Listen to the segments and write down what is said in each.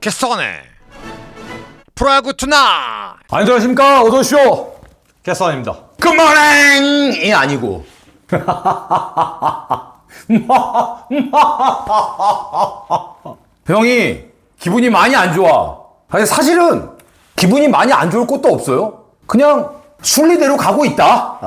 개선해 프로야구 투나 안녕하십니까 어서오쇼 개선입니다 굿모닝이 아니고 형이 기분이 많이 안 좋아. 아니 사실은 기분이 많이 안 좋을 것도 없어요. 그냥 순리대로 가고 있다.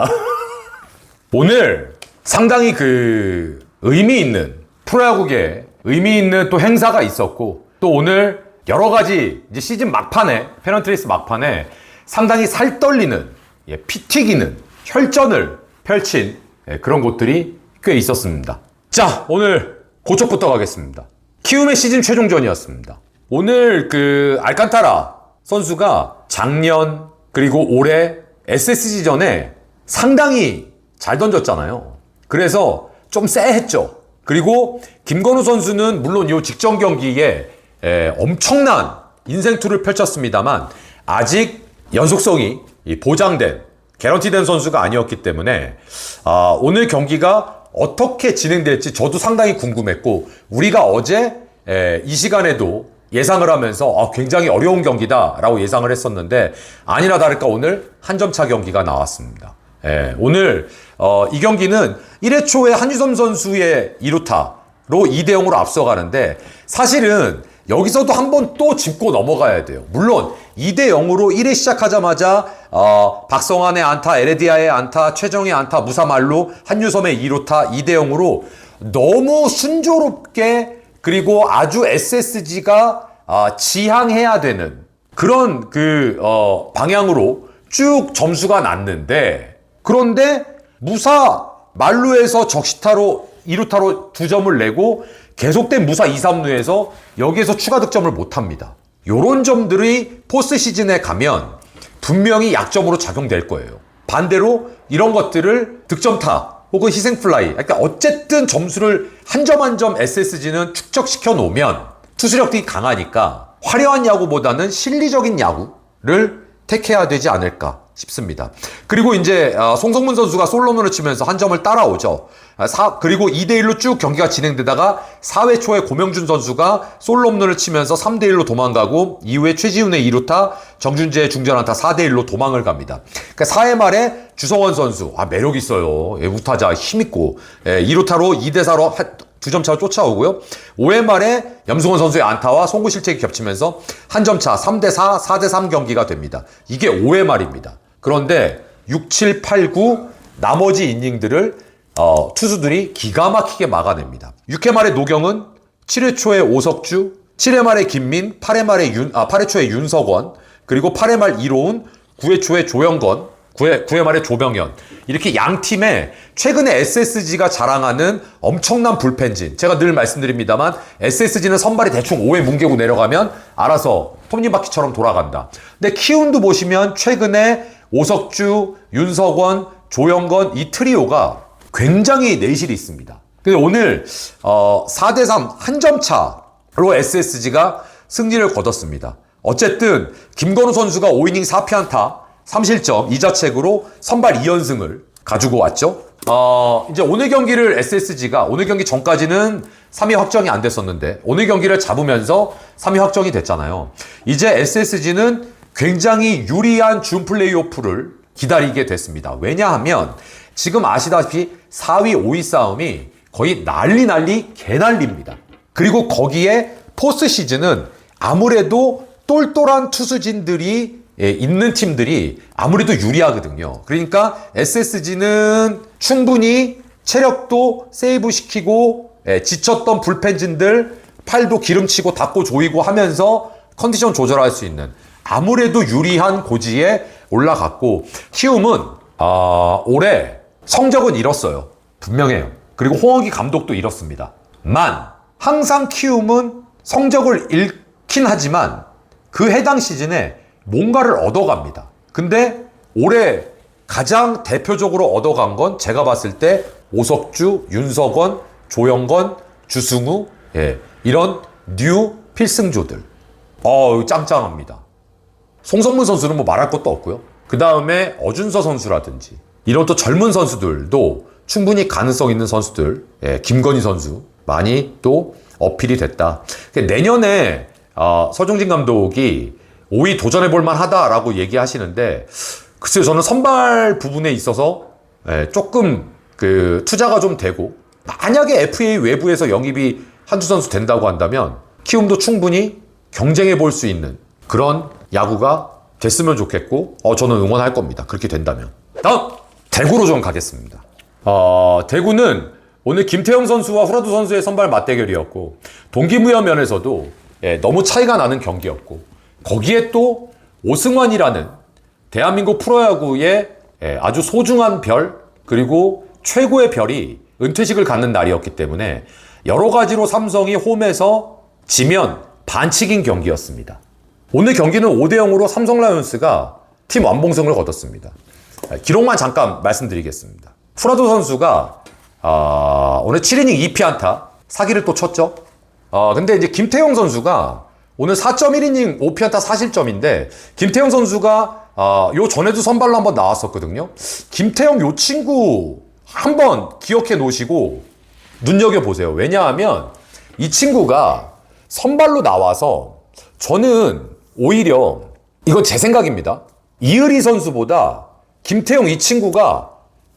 오늘 상당히 그 의미 있는 프로야구계 의미 있는 또 행사가 있었고 또 오늘 여러 가지 이제 시즌 막판에 페넌트리스 막판에 상당히 살 떨리는 예, 피 튀기는 혈전을 펼친 예, 그런 곳들이 꽤 있었습니다. 자 오늘 고척부터 가겠습니다. 키움의 시즌 최종전이었습니다. 오늘 그 알칸타라 선수가 작년 그리고 올해 SSG전에 상당히 잘 던졌잖아요. 그래서 좀 쎄했죠. 그리고 김건우 선수는 물론 이 직전 경기에 에, 엄청난 인생투를 펼쳤습니다만 아직 연속성이 이 보장된 개런티된 선수가 아니었기 때문에 아, 오늘 경기가 어떻게 진행될지 저도 상당히 궁금했고 우리가 어제 에, 이 시간에도 예상을 하면서 아, 굉장히 어려운 경기다라고 예상을 했었는데 아니나 다를까 오늘 한 점 차 경기가 나왔습니다. 예, 오늘 어, 이 경기는 1회 초에 한유섬 선수의 2루타로 2대 0으로 앞서가는데 사실은 여기서도 한번 또 짚고 넘어가야 돼요. 물론 2대 0으로 1회 시작하자마자 어, 박성환의 안타, 에레디아의 안타, 최정의 안타, 무사말로 한유섬의 2루타 2대 0으로 너무 순조롭게 그리고 아주 SSG가 아, 지향해야 되는 그런 그 어, 방향으로 쭉 점수가 났는데 그런데 무사 말루에서 적시타로 2루타로 두 점을 내고 계속된 무사 2, 3루에서 여기에서 추가 득점을 못 합니다. 요런 점들이 포스트 시즌에 가면 분명히 약점으로 작용될 거예요. 반대로 이런 것들을 득점타 혹은 희생플라이 그러니까 어쨌든 점수를 한 점 한 점 SSG는 축적시켜 놓으면 투수력이 강하니까 화려한 야구보다는 실리적인 야구를 택해야 되지 않을까 싶습니다. 그리고 이제 어, 송성문 선수가 솔로문을 치면서 한 점을 따라오죠. 아, 사- 그리고 2대1로 쭉 경기가 진행되다가 4회 초에 고명준 선수가 솔로문을 치면서 3대1로 도망가고 이후에 최지훈의 2루타, 정준재의 중전안타 4대1로 도망을 갑니다. 그러니까 4회 말에 주성원 선수, 아, 매력 있어요. 예, 우타자 힘있고, 예, 2루타로 2대4로 두 점 차로 쫓아오고요. 5회 말에 염승원 선수의 안타와 송구 실책이 겹치면서 한 점 차 3대4, 4대3 경기가 됩니다. 이게 5회 말입니다. 그런데 6, 7, 8, 9 나머지 이닝들을 어, 투수들이 기가 막히게 막아냅니다. 6회 말에 노경은 7회 초에 오석주, 7회 말에 김민, 8회 말에 윤, 아, 8회 초에 윤석원, 그리고 8회 말 이로운, 9회 초에 조영건, 9회, 9회 말에 조병현. 이렇게 양 팀에 최근에 SSG가 자랑하는 엄청난 불펜진. 제가 늘 말씀드립니다만 SSG는 선발이 대충 5회 뭉개고 내려가면 알아서 톱니바퀴처럼 돌아간다. 근데 키운도 보시면 최근에 오석주, 윤석원, 조영건 이 트리오가 굉장히 내실이 있습니다. 근데 오늘 어, 4대 3 한 점 차로 SSG가 승리를 거뒀습니다. 어쨌든 김건우 선수가 5이닝 4피안타 3실점 2자책으로 선발 2연승을 가지고 왔죠. 어, 이제 오늘 경기를 SSG가 오늘 경기 전까지는 3위 확정이 안 됐었는데 오늘 경기를 잡으면서 3위 확정이 됐잖아요. 이제 SSG는 굉장히 유리한 준 플레이오프를 기다리게 됐습니다. 왜냐하면 지금 아시다시피 4위, 5위 싸움이 거의 난리 난리 개난리입니다. 그리고 거기에 포스트 시즌은 아무래도 똘똘한 투수진들이 예, 있는 팀들이 아무래도 유리하거든요. 그러니까 SSG는 충분히 체력도 세이브 시키고 예, 지쳤던 불펜진들 팔도 기름치고 닦고 조이고 하면서 컨디션 조절할 수 있는 아무래도 유리한 고지에 올라갔고 키움은 아, 올해 성적은 잃었어요. 분명해요. 그리고 홍원기 감독도 잃었습니다. 만 항상 키움은 성적을 잃긴 하지만 그 해당 시즌에 뭔가를 얻어갑니다. 근데 올해 가장 대표적으로 얻어간 건 제가 봤을 때 오석주, 윤석원, 조영건, 주승우 예, 이런 뉴 필승조들. 어, 짱짱합니다. 송성문 선수는 뭐 말할 것도 없고요. 그 다음에 어준서 선수라든지 이런 또 젊은 선수들도 충분히 가능성 있는 선수들, 예, 김건희 선수 많이 또 어필이 됐다. 그러니까 내년에 어, 서종진 감독이 5위 도전해볼 만하다라고 얘기하시는데 글쎄요 저는 선발 부분에 있어서 예, 조금 그 투자가 좀 되고 만약에 FA 외부에서 영입이 한두 선수 된다고 한다면 키움도 충분히 경쟁해 볼 수 있는 그런 야구가 됐으면 좋겠고 어, 저는 응원할 겁니다. 그렇게 된다면. 다음 대구로 좀 가겠습니다. 어, 대구는 오늘 김태형 선수와 후라도 선수의 선발 맞대결이었고 동기무역 면에서도 예, 너무 차이가 나는 경기였고 거기에 또 오승환이라는 대한민국 프로야구의 예, 아주 소중한 별 그리고 최고의 별이 은퇴식을 갖는 날이었기 때문에 여러 가지로 삼성이 홈에서 지면 반칙인 경기였습니다. 오늘 경기는 5대 0으로 삼성 라이온스가 팀 완봉승을 거뒀습니다. 아, 기록만 잠깐 말씀드리겠습니다. 프라도 선수가 아, 오늘 7이닝 2피 안타 사기를 또 쳤죠. 아, 근데 이제 김태형 선수가 오늘 4.1이닝 5피 안타 4실점인데 김태형 선수가 아, 요 전에도 선발로 한번 나왔었거든요. 김태형 요 친구 한번 기억해 놓으시고 눈여겨 보세요. 왜냐하면 이 친구가 선발로 나와서 저는 오히려 이건 제 생각입니다. 이의리 선수보다 김태형 이 친구가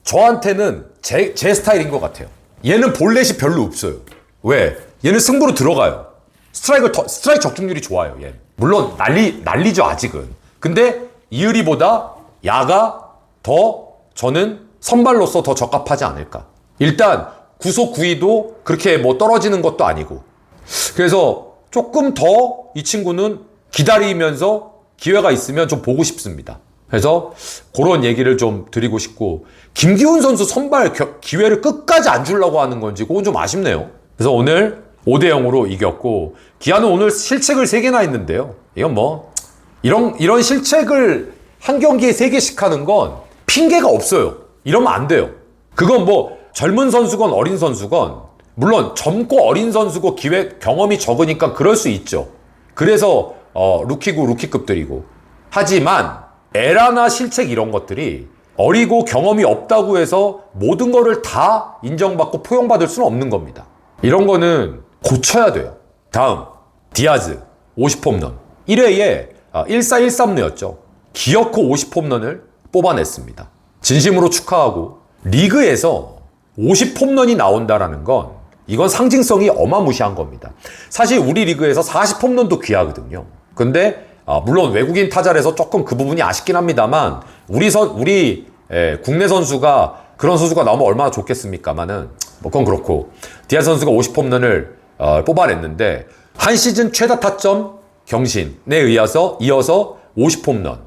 저한테는 제, 제 스타일인 것 같아요. 얘는 볼넷이 별로 없어요. 왜? 얘는 승부로 들어가요. 스트라이크, 더- 스트라이크 적중률이 좋아요, 얘. 물론 난리, 난리죠, 아직은. 근데 이의리보다 야가 더 저는 선발로서 더 적합하지 않을까. 일단 구속 구위도 그렇게 뭐 떨어지는 것도 아니고. 그래서 조금 더 이 친구는 기다리면서 기회가 있으면 좀 보고 싶습니다. 그래서 그런 얘기를 좀 드리고 싶고 김기훈 선수 선발 겨- 기회를 끝까지 안 주려고 하는 건지 그건 좀 아쉽네요. 그래서 오늘 5대 0으로 이겼고 기아는 오늘 실책을 3개나 했는데요. 이건 뭐 이런 이런 실책을 한 경기에 3개씩 하는 건 핑계가 없어요. 이러면 안 돼요. 그건 뭐 젊은 선수건 어린 선수건 물론 젊고 어린 선수고 기회 경험이 적으니까 그럴 수 있죠. 그래서 어, 루키고 루키급들이고 하지만 에라나 실책 이런 것들이 어리고 경험이 없다고 해서 모든 거를 다 인정받고 포용받을 수는 없는 겁니다. 이런 거는 고쳐야 돼요. 다음 디아즈 50홈런 1회에 1413루였죠. 기어코 50홈런을 뽑아냈습니다. 진심으로 축하하고 리그에서 50홈런이 나온다라는 건 이건 상징성이 어마무시한 겁니다. 사실 우리 리그에서 40홈런도 귀하거든요. 근데 아, 물론 외국인 타자라서 조금 그 부분이 아쉽긴 합니다만 우리 선 우리 예, 국내 선수가 그런 선수가 나오면 얼마나 좋겠습니까만은 뭐 그건 그렇고 디아 선수가 50홈런을 어, 뽑아냈는데 한 시즌 최다 타점 경신에 의해서 이어서 50홈런.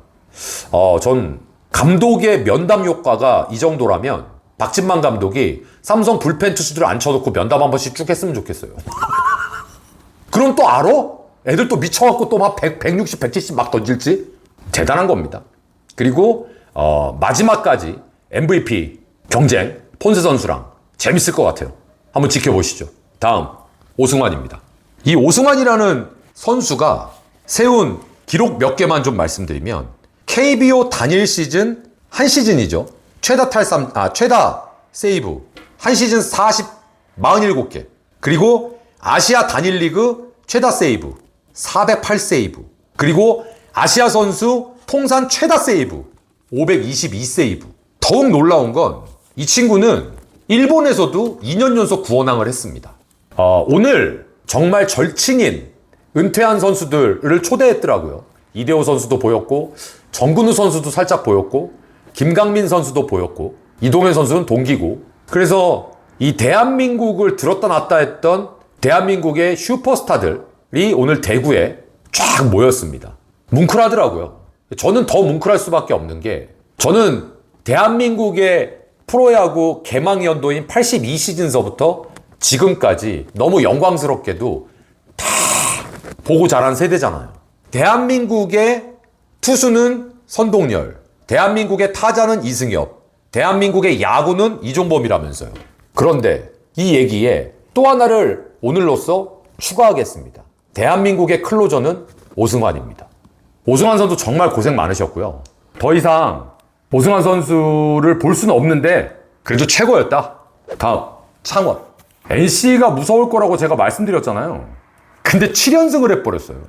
어, 전 감독의 면담 효과가 이 정도라면 박진만 감독이 삼성 불펜 투수들 앉혀놓고 면담 한 번씩 쭉 했으면 좋겠어요. 그럼 또 알아? 애들 또 미쳐갖고 또 막 100, 160, 170 막 던질지? 대단한 겁니다. 그리고 어, 마지막까지 MVP 경쟁 폰세 선수랑 재밌을 것 같아요. 한번 지켜보시죠. 다음 오승환입니다. 이 오승환이라는 선수가 세운 기록 몇 개만 좀 말씀드리면 KBO 단일 시즌 한 시즌이죠. 최다 탈삼 아 최다 세이브 한 시즌 40 47개. 그리고 아시아 단일 리그 최다 세이브 408 세이브. 그리고 아시아 선수 통산 최다 세이브 522 세이브. 더욱 놀라운 건 이 친구는 일본에서도 2년 연속 구원왕을 했습니다. 어, 오늘 정말 절친인 은퇴한 선수들을 초대했더라고요. 이대호 선수도 보였고, 정근우 선수도 살짝 보였고, 김강민 선수도 보였고, 이동현 선수는 동기고. 그래서 이 대한민국을 들었다 놨다 했던 대한민국의 슈퍼스타들 이 오늘 대구에 쫙 모였습니다. 뭉클하더라고요. 저는 더 뭉클할 수밖에 없는 게, 저는 대한민국의 프로야구 개막 연도인 82시즌서부터 지금까지 너무 영광스럽게도 다 보고 자란 세대잖아요. 대한민국의 투수는 선동열, 대한민국의 타자는 이승엽, 대한민국의 야구는 이종범이라면서요. 그런데 이 얘기에 또 하나를 오늘로써 추가하겠습니다. 대한민국의 클로저는 오승환입니다. 오승환 선수 정말 고생 많으셨고요. 더 이상 오승환 선수를 볼 수는 없는데 그래도 최고였다. 다음 창원. NC가 무서울 거라고 제가 말씀드렸잖아요. 근데 7연승을 해버렸어요.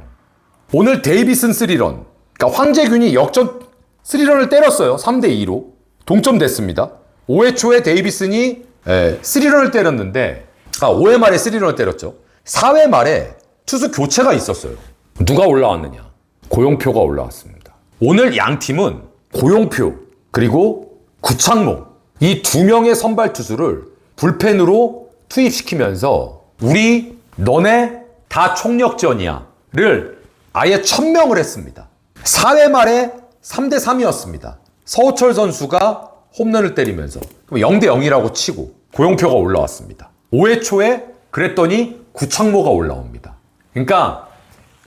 오늘 데이비슨 3런. 그러니까 황재균이 역전 3런을 때렸어요. 3대 2로. 동점됐습니다. 5회 초에 데이비슨이 예, 3런을 때렸는데 아, 5회 말에 3런을 때렸죠. 4회 말에 투수 교체가 있었어요. 누가 올라왔느냐? 고용표가 올라왔습니다. 오늘 양 팀은 고용표 그리고 구창모 이 두 명의 선발 투수를 불펜으로 투입시키면서 우리 너네 다 총력전이야를 아예 천명을 했습니다. 4회 말에 3대 3이었습니다. 서우철 선수가 홈런을 때리면서 0대 0이라고 치고 고용표가 올라왔습니다. 5회 초에 그랬더니 구창모가 올라옵니다. 그러니까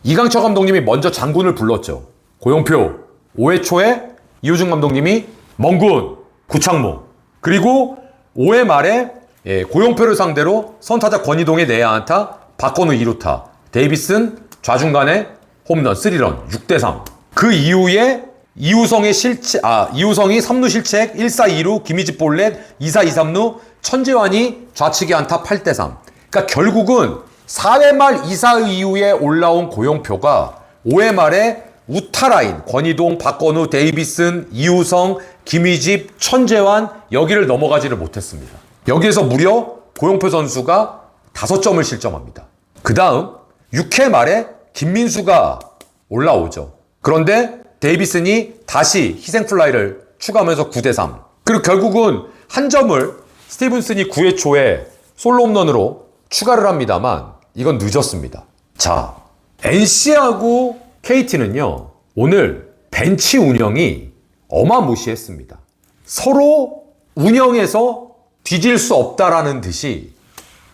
이강철 감독님이 먼저 장군을 불렀죠. 고용표 5회 초에 이호준 감독님이 멍군 구창모 그리고 5회 말에 예, 고용표를 상대로 선타자 권희동의 내야 안타 박건우 2루타 데이비슨 좌중간에 홈런 3런 6대 3. 그 이후에 이우성의 실체 아 이우성이 3루 실책 1사 2루 김희지 볼넷 2사 2, 3루 천재환이 좌측에 안타 8대 3. 그러니까 결국은 4회 말 2사 이후에 올라온 고용표가 5회 말에 우타라인 권희동, 박건우, 데이비슨, 이우성, 김희집, 천재환 여기를 넘어가지를 못했습니다. 여기에서 무려 고용표 선수가 5점을 실점합니다. 그 다음 6회 말에 김민수가 올라오죠. 그런데 데이비슨이 다시 희생플라이를 추가하면서 9대 3. 그리고 결국은 한 점을 스티븐슨이 9회 초에 솔로 홈런으로 추가를 합니다만 이건 늦었습니다. 자, NC하고 KT는요, 오늘 벤치 운영이 어마무시했습니다. 서로 운영에서 뒤질 수 없다라는 듯이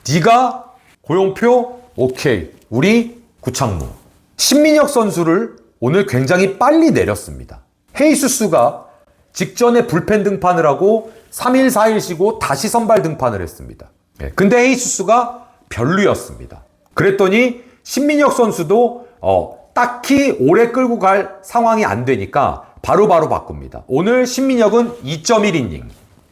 네가 고용표 오케이 우리 구창모 신민혁 선수를 오늘 굉장히 빨리 내렸습니다. 헤이수스가 직전에 불펜 등판을 하고 3일 4일 쉬고 다시 선발 등판을 했습니다. 예, 근데 헤이수스가 별로였습니다. 그랬더니 신민혁 선수도 어, 딱히 오래 끌고 갈 상황이 안 되니까 바로 바로 바꿉니다. 오늘 신민혁은 2.1이닝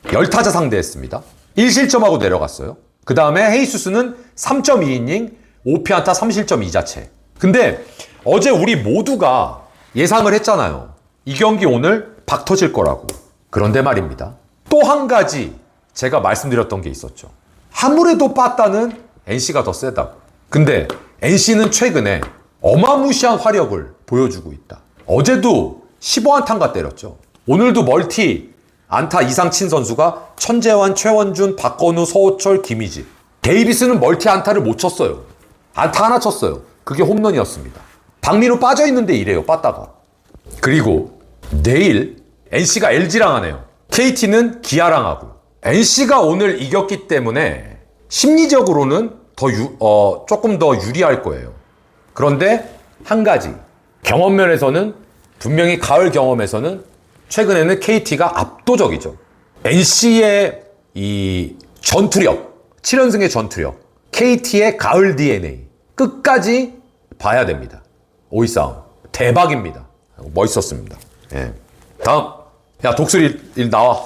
10타자 상대했습니다. 1실점하고 내려갔어요. 그 다음에 헤이수스는 3.2이닝 5피안타 3실점 2자체. 근데 어제 우리 모두가 예상을 했잖아요. 이 경기 오늘 박 터질 거라고. 그런데 말입니다. 또 한 가지 제가 말씀드렸던 게 있었죠. 아무래도 빠따는 NC가 더 세다고. 근데 NC는 최근에 어마무시한 화력을 보여주고 있다. 어제도 15안타가 때렸죠. 오늘도 멀티 안타 이상 친 선수가 천재환, 최원준, 박건우, 서호철, 김희지. 데이비스는 멀티 안타를 못 쳤어요. 안타 하나 쳤어요. 그게 홈런이었습니다. 박민우 빠져 있는데 이래요. 빠따가. 그리고 내일 NC가 LG랑 하네요. KT는 기아랑 하고. NC가 오늘 이겼기 때문에 심리적으로는 더 유, 어, 조금 더 유리할 거예요. 그런데 한 가지 경험 면에서는 분명히 가을 경험에서는 최근에는 KT가 압도적이죠. NC의 이 전투력, 7연승의 전투력, KT의 가을 DNA 끝까지 봐야 됩니다. 오이 싸움 대박입니다. 멋있었습니다. 예. 다음 야 독수리 일 나와.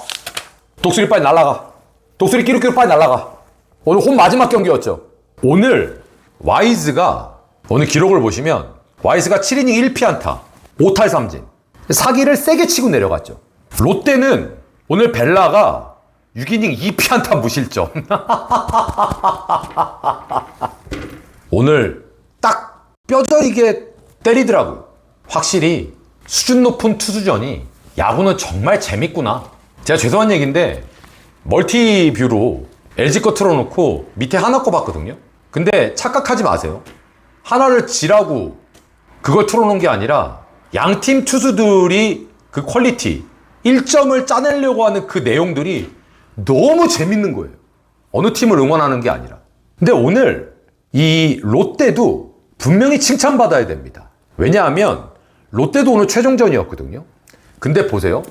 독수리 빨리 날라가. 독수리 끼룩끼룩 빨리 날라가. 오늘 홈 마지막 경기였죠. 오늘 와이즈가 오늘 기록을 보시면 와이즈가 7이닝 1피 안타 5탈 3진 사기를 세게 치고 내려갔죠. 롯데는 오늘 벨라가 6이닝 2피 안타 무실점. 오늘 딱 뼈저리게 때리더라고요. 확실히 수준 높은 투수전이 야구는 정말 재밌구나. 제가 죄송한 얘기인데 멀티뷰로 LG 거 틀어놓고 밑에 하나 거 봤거든요. 근데 착각하지 마세요. 하나를 지라고 그걸 틀어놓은 게 아니라 양팀 투수들이 그 퀄리티 1점을 짜내려고 하는 그 내용들이 너무 재밌는 거예요. 어느 팀을 응원하는 게 아니라. 근데 오늘 이 롯데도 분명히 칭찬받아야 됩니다. 왜냐하면 롯데도 오늘 최종전이었거든요. 근데 보세요.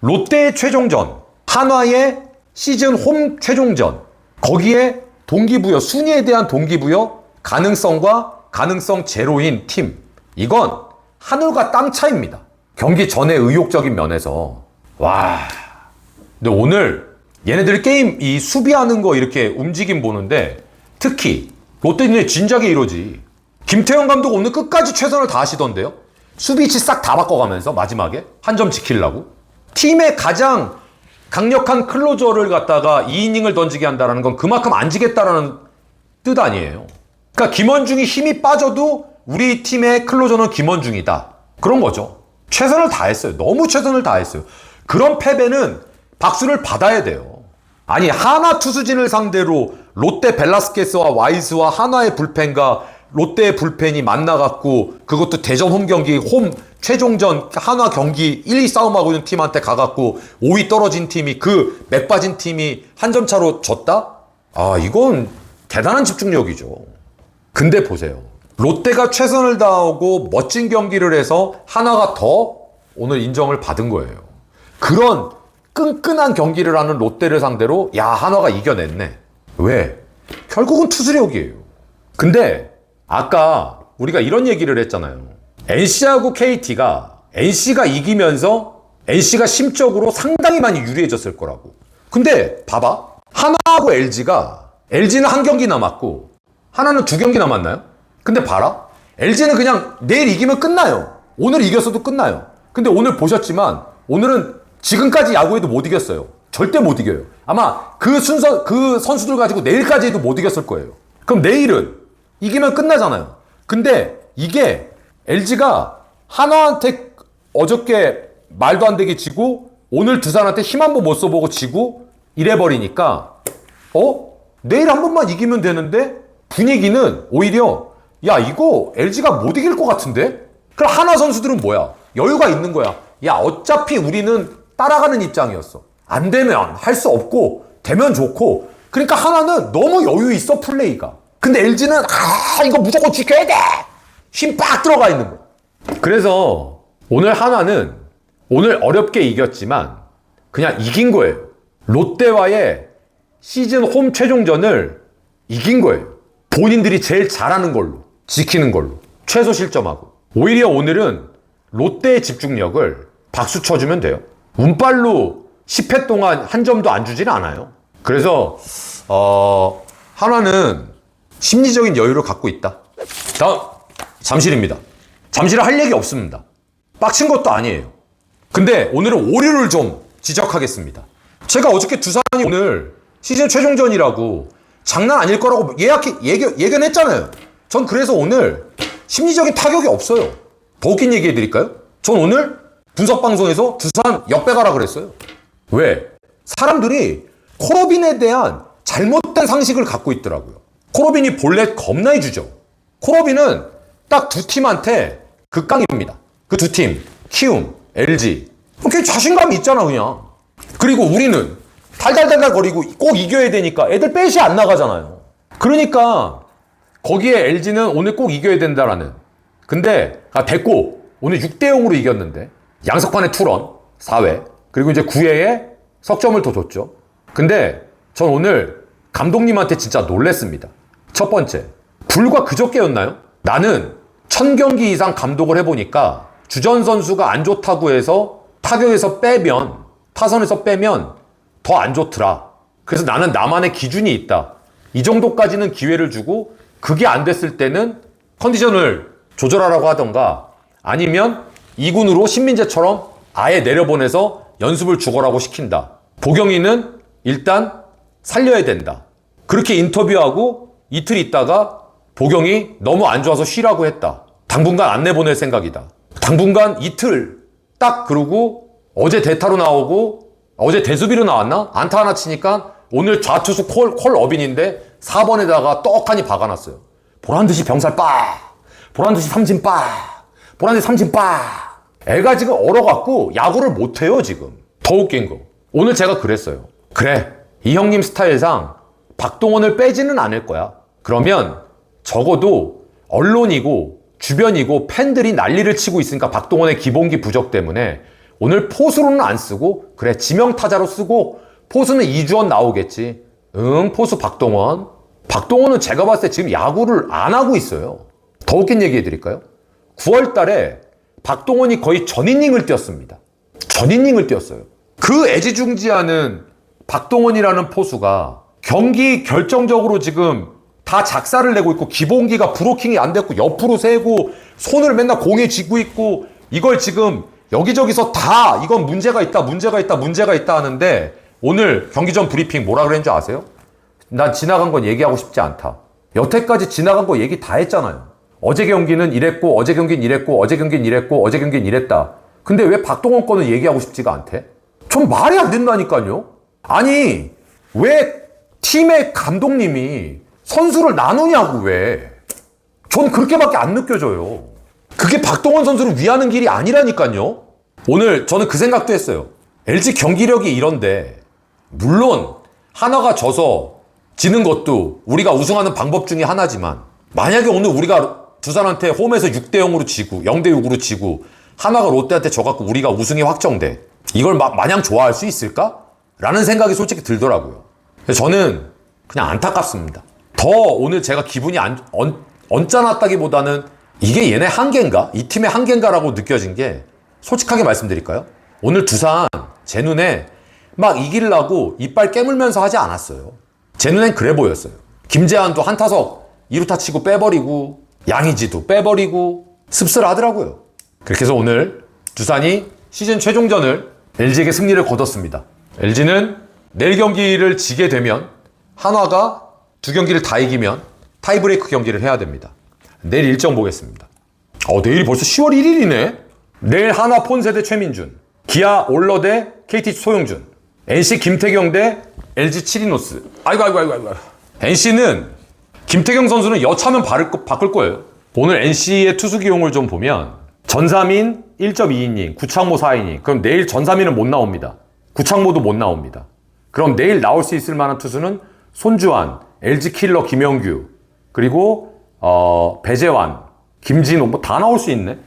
롯데의 최종전, 한화의 시즌 홈 최종전, 거기에 동기부여, 순위에 대한 동기부여, 가능성과 가능성 제로인 팀. 이건 하늘과 땅 차이입니다. 경기 전에 의욕적인 면에서. 와. 근데 오늘 얘네들 게임 이 수비하는 거 이렇게 움직임 보는데 특히 롯데는 진작에 이러지. 김태형 감독 오늘 끝까지 최선을 다하시던데요. 수비치 싹 다 바꿔가면서 마지막에 한 점 지키려고. 팀의 가장 강력한 클로저를 갖다가 2이닝을 던지게 한다는 건 그만큼 안 지겠다라는 뜻 아니에요. 그러니까 김원중이 힘이 빠져도 우리 팀의 클로저는 김원중이다. 그런 거죠. 최선을 다했어요. 너무 최선을 다했어요. 그런 패배는 박수를 받아야 돼요. 아니 하나 투수진을 상대로 롯데 벨라스케스와 와이스와 한화의 불펜과 롯데의 불펜이 만나갖고 그것도 대전 홈 경기 홈 최종전 한화 경기 1, 2 싸움하고 있는 팀한테 가갖고 5위 떨어진 팀이 그 맥 빠진 팀이 한 점 차로 졌다? 아 이건 대단한 집중력이죠. 근데 보세요. 롯데가 최선을 다하고 멋진 경기를 해서 하나가 더 오늘 인정을 받은 거예요. 그런 끈끈한 경기를 하는 롯데를 상대로 야 한화가 이겨냈네. 왜? 결국은 투수력이에요. 근데 아까 우리가 이런 얘기를 했잖아요. NC하고 KT가 NC가 이기면서 NC가 심적으로 상당히 많이 유리해졌을 거라고. 근데 봐봐. 하나하고 LG가 LG는 한 경기 남았고 하나는 두 경기 남았나요? 근데 봐라. LG는 그냥 내일 이기면 끝나요. 오늘 이겼어도 끝나요. 근데 오늘 보셨지만 오늘은 지금까지 야구에도 못 이겼어요. 절대 못 이겨요. 아마 그 순서 그 선수들 가지고 내일까지 해도 못 이겼을 거예요. 그럼 내일은 이기면 끝나잖아요. 근데 이게 LG가 하나한테 어저께 말도 안 되게 지고 오늘 두산한테 힘 한 번 못 써보고 지고 이래버리니까 어? 내일 한 번만 이기면 되는데 분위기는 오히려 야 이거 LG가 못 이길 것 같은데? 그럼 하나 선수들은 뭐야? 여유가 있는 거야. 야 어차피 우리는 따라가는 입장이었어. 안 되면 할 수 없고 되면 좋고 그러니까 하나는 너무 여유 있어 플레이가. 근데 LG는 아 이거 무조건 지켜야 돼. 힘 빡 들어가 있는 거야. 그래서 오늘 하나는 오늘 어렵게 이겼지만 그냥 이긴 거예요. 롯데와의 시즌 홈 최종전을 이긴 거예요. 본인들이 제일 잘하는 걸로, 지키는 걸로, 최소 실점하고. 오히려 오늘은 롯데의 집중력을 박수 쳐주면 돼요. 운빨로 10회 동안 한 점도 안 주진 않아요. 그래서, 어, 하나는 심리적인 여유를 갖고 있다. 다음, 잠실입니다. 잠실은 할 얘기 없습니다. 빡친 것도 아니에요. 근데 오늘은 오류를 좀 지적하겠습니다. 제가 어저께 두산이 오늘 시즌 최종전이라고 장난 아닐 거라고 예약해, 예견, 예견했잖아요. 전 그래서 오늘 심리적인 타격이 없어요. 더 웃긴 얘기 해드릴까요? 전 오늘 분석방송에서 두산 역배가라 그랬어요. 왜? 사람들이 코로빈에 대한 잘못된 상식을 갖고 있더라고요. 코로빈이 볼넷 겁나 해주죠. 코로빈은 딱 두 팀한테 극강입니다. 그 두 팀, 키움, LG. 그게 자신감이 있잖아, 그냥. 그리고 우리는 달달달달 거리고 꼭 이겨야 되니까 애들 빼시 안 나가잖아요. 그러니까 거기에 LG는 오늘 꼭 이겨야 된다라는. 근데 아 됐고 오늘 6대 0으로 이겼는데 양석환의 투런 4회 그리고 이제 9회에 석점을 더 줬죠. 근데 전 오늘 감독님한테 진짜 놀랬습니다. 첫 번째 불과 그저께였나요? 나는 천 경기 이상 감독을 해보니까 주전 선수가 안 좋다고 해서 타격에서 빼면 타선에서 빼면 더 안 좋더라. 그래서 나는 나만의 기준이 있다. 이 정도까지는 기회를 주고 그게 안 됐을 때는 컨디션을 조절하라고 하던가 아니면 2군으로 신민재처럼 아예 내려보내서 연습을 죽어라고 시킨다. 보경이는 일단 살려야 된다. 그렇게 인터뷰하고 이틀 있다가 보경이 너무 안 좋아서 쉬라고 했다. 당분간 안 내보낼 생각이다. 당분간 이틀 딱 그러고 어제 대타로 나오고 어제 대수비로 나왔나? 안타 하나 치니까 오늘 좌투수 콜, 콜 어빈인데 4번에다가 떡하니 박아놨어요. 보란 듯이 병살 빠! 보란 듯이 삼진 빠! 보란 듯이 삼진 빠! 애가 지금 얼어갖고 야구를 못해요, 지금. 더 웃긴 거. 오늘 제가 그랬어요. 그래. 이 형님 스타일상 박동원을 빼지는 않을 거야. 그러면 적어도 언론이고 주변이고 팬들이 난리를 치고 있으니까 박동원의 기본기 부족 때문에 오늘 포수로는 안 쓰고 그래 지명 타자로 쓰고 포수는 이주원 나오겠지. 응 포수 박동원. 박동원은 제가 봤을 때 지금 야구를 안 하고 있어요. 더 웃긴 얘기 해 드릴까요? 9월 달에 박동원이 거의 전이닝을 뛰었습니다. 전이닝을 뛰었어요. 그 애지중지하는 박동원이라는 포수가 경기 결정적으로 지금 다 작사를 내고 있고 기본기가 브로킹이 안 됐고 옆으로 세고 손을 맨날 공에 쥐고 있고 이걸 지금 여기저기서 다 이건 문제가 있다 문제가 있다 문제가 있다 하는데 오늘 경기 전 브리핑 뭐라 그랬는지 아세요? 난 지나간 건 얘기하고 싶지 않다. 여태까지 지나간 거 얘기 다 했잖아요. 어제 경기는 이랬고 어제 경기는 이랬고 어제 경기는 이랬고 어제 경기는 이랬다. 근데 왜 박동원 거는 얘기하고 싶지가 않대? 좀 말이 안 된다니까요. 아니 왜 팀의 감독님이 선수를 나누냐고 왜? 전 그렇게밖에 안 느껴져요. 그게 박동원 선수를 위하는 길이 아니라니까요. 오늘 저는 그 생각도 했어요. LG 경기력이 이런데 물론 하나가 져서 지는 것도 우리가 우승하는 방법 중에 하나지만 만약에 오늘 우리가 두산한테 홈에서 6대 0으로 지고 0대 6으로 지고 하나가 롯데한테 져갖고 우리가 우승이 확정돼 이걸 막 마냥 좋아할 수 있을까? 라는 생각이 솔직히 들더라고요. 저는 그냥 안타깝습니다. 더 오늘 제가 기분이 안, 언, 언짢았다기보다는 이게 얘네 한계인가? 이 팀의 한계인가라고 느껴진 게 솔직하게 말씀드릴까요? 오늘 두산 제 눈에 막 이기려고 이빨 깨물면서 하지 않았어요. 제 눈엔 그래 보였어요. 김재환도 한 타석 2루타 치고 빼버리고 양의지도 빼버리고 씁쓸하더라고요. 그렇게 해서 오늘 두산이 시즌 최종전을 LG에게 승리를 거뒀습니다. LG는 내일 경기를 지게 되면 한화가 두 경기를 다 이기면 타이브레이크 경기를 해야 됩니다. 내일 일정 보겠습니다. 어, 내일이 벌써 10월 1일이네? 내일 한화 폰세 대 최민준, 기아 올러 대 KT 소용준, NC 김태경 대 LG 치리노스. 아이고, 아이고, 아이고, 아이고. NC는 김태경 선수는 여차면 바꿀 거예요. 오늘 NC의 투수 기용을 좀 보면 전삼인 1.2이닝, 구창모 4이닝. 그럼 내일 전삼인은 못 나옵니다. 구창모도 못 나옵니다. 그럼 내일 나올 수 있을 만한 투수는 손주환, LG 킬러 김영규, 그리고 어, 배재환, 김진호 뭐 다 나올 수 있네.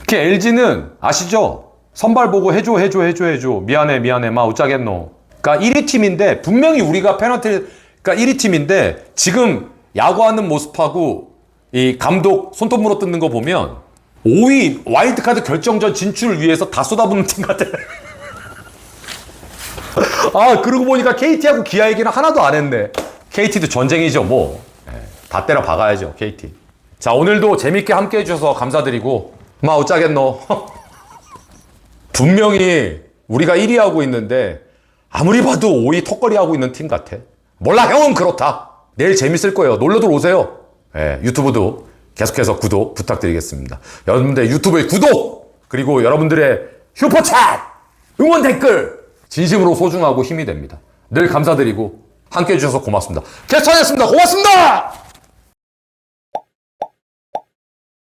특히 LG는 아시죠? 선발 보고 해줘 해줘 해줘 해줘 미안해 미안해 마 어쩌겠노. 그러니까 1위 팀인데 분명히 우리가 페널티 그러니까 1위 팀인데 지금 야구하는 모습하고 이 감독 손톱 물어 뜯는 거 보면 5위 와일드카드 결정전 진출을 위해서 다 쏟아붓는 팀 같아. 아 그러고 보니까 KT하고 기아 얘기는 하나도 안 했네. KT도 전쟁이죠 뭐. 예, 다 때려 박아야죠 KT. 자 오늘도 재밌게 함께 해주셔서 감사드리고 마 어쩌겠노. 분명히 우리가 1위 하고 있는데 아무리 봐도 5위 턱걸이 하고 있는 팀 같아. 몰라 형은 그렇다. 내일 재밌을 거예요. 놀러들 오세요. 예, 유튜브도 계속해서 구독 부탁드리겠습니다. 여러분들 유튜브의 구독 그리고 여러분들의 슈퍼챗 응원 댓글 진심으로 소중하고 힘이 됩니다. 늘 감사드리고 함께 해주셔서 고맙습니다. 캐스터였습니다. 고맙습니다.